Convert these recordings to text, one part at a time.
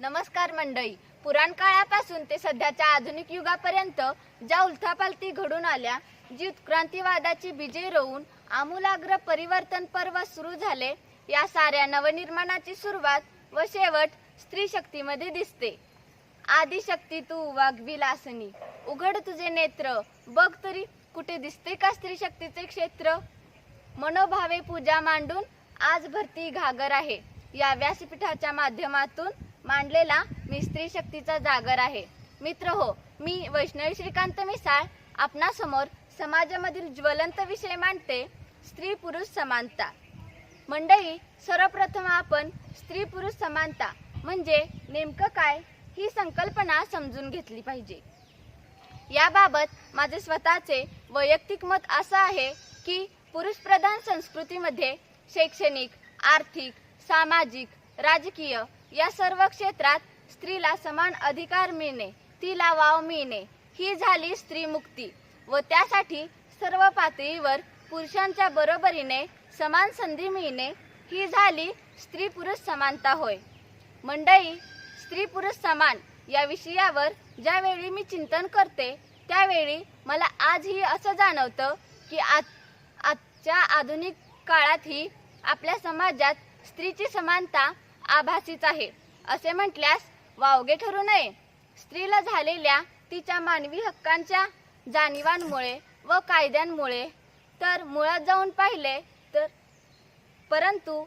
नमस्कार मंडळी. पुराण काळापासून ते सध्याच्या आधुनिक युगापर्यंत ज्या उलथापालथी घडून आल्या जी उत्क्रांतीवादाची बीजे रोवून आमूलाग्र परिवर्तन पर्व सुरू झाले या साऱ्या नवनिर्माणाची सुरुवात व शेवट स्त्री शक्तीमध्ये दिसते. आदिशक्ती तू वाघविलासनी उघड तुझे नेत्र बघ तरी कुठे दिसते का स्त्री शक्तीचे क्षेत्र? मनोभावे पूजा मांडून आज भरती घागर आहे. या व्यासपीठाच्या माध्यमातून मांडलेला मी स्त्री शक्तीचा जागर आहे. मित्र हो मी वैष्णवी श्रीकांत मिसाळ आपणासमोर समाजामधील ज्वलंत विषय मांडते स्त्री पुरुष समानता. मंडळी सर्वप्रथम आपण स्त्री पुरुष समानता म्हणजे नेमकं काय ही संकल्पना समजून घेतली पाहिजे. याबाबत माझे स्वतःचे वैयक्तिक मत असं आहे की पुरुषप्रधान संस्कृतीमध्ये शैक्षणिक आर्थिक सामाजिक राजकीय या सर्व क्षेत्रात स्त्रीला समान अधिकार मिळणे तिला वाव मिळणे ही झाली स्त्री मुक्ती व त्यासाठी सर्व पातळीवर पुरुषांच्या बरोबरीने समान संधी मिळणे ही झाली स्त्री पुरुष समानता होय. मंडळी स्त्री पुरुष समान या विषयावर ज्यावेळी मी चिंतन करते त्यावेळी मला आजही असं जाणवतं की आज आजच्या आधुनिक काळातही आपल्या समाजात स्त्रीची समानता आभासीच आहे. असे म्हटल्यास वावगे ठरू नये. स्त्रीला झालेल्या तिच्या मानवी हक्कांच्या जाणीवांमुळे व कायद्यांमुळे तर मुळात जाऊन पाहिले तर परंतु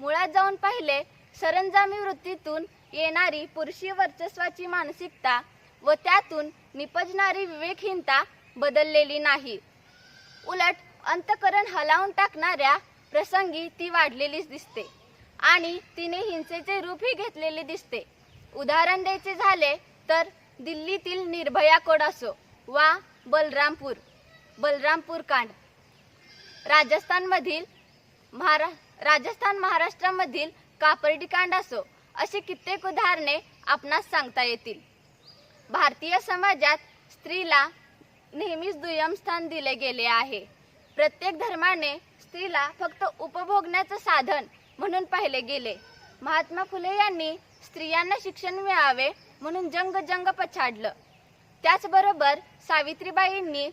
मुळात जाऊन पाहिले सरंजामी वृत्तीतून येणारी पुरुषी वर्चस्वाची मानसिकता व त्यातून निपजणारी विवेकहीनता बदललेली नाही. उलट अंतकरण हलावून टाकणाऱ्या प्रसंगी ती वाढलेलीच दिसते. आणि तिने हिंसेचे रूपही घेतलेले दिसते. उदाहरण द्यायचे झाले तर दिल्लीतील निर्भया कोड असो वा बलरामपूर बलरामपूर कांड. राजस्थानमधील महारा राजस्थान महाराष्ट्रामधील कापर्डी कांड असो अशी कित्येक उदाहरणे आपणास सांगता येतील. भारतीय समाजात स्त्रीला नेहमीच दुय्यम स्थान दिले गेले आहे. प्रत्येक धर्माने स्त्रीला फक्त उपभोगण्याचं साधन म्हणून पाहिले गेले. महात्मा फुले यांनी स्त्रियांना शिक्षण मिळावे म्हणून जंग जंग पछाडलं. त्याचबरोबर सावित्रीबाईंनी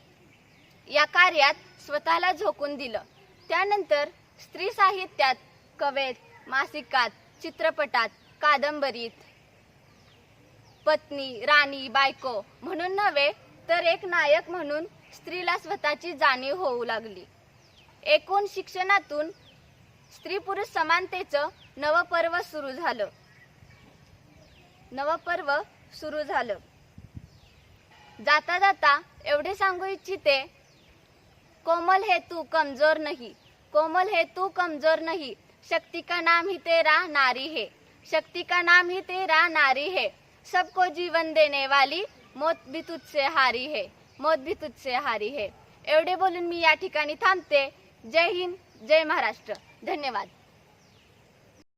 या कार्यात स्वतःला झोकून दिलं. त्यानंतर स्त्री साहित्यात कवेत मासिकात चित्रपटात कादंबरीत पत्नी राणी बायको म्हणून नव्हे तर एक नायक म्हणून स्त्रीला स्वतःची जाणीव होऊ लागली. एकूण शिक्षणातून स्त्री पुरुष समानतेचं नवपर्व सुरू झालं. नवपर्व सुरू झालं. जाता जाता एवढे सांगू इच्छिते कोमल हे तू कमजोर नाही. कोमल हे तू कमजोर नाही. शक्तिका नाम ही तेरा नारी है. शक्तिका नाम ही तेरा नारी है. सबको जीवन देने वाली मौत भी तुझसे हारी है. मौत भी तुझसे हारी है. एवढे बोलून मी या ठिकाणी थांबते. जय हिंद जय महाराष्ट्र. धन्यवाद.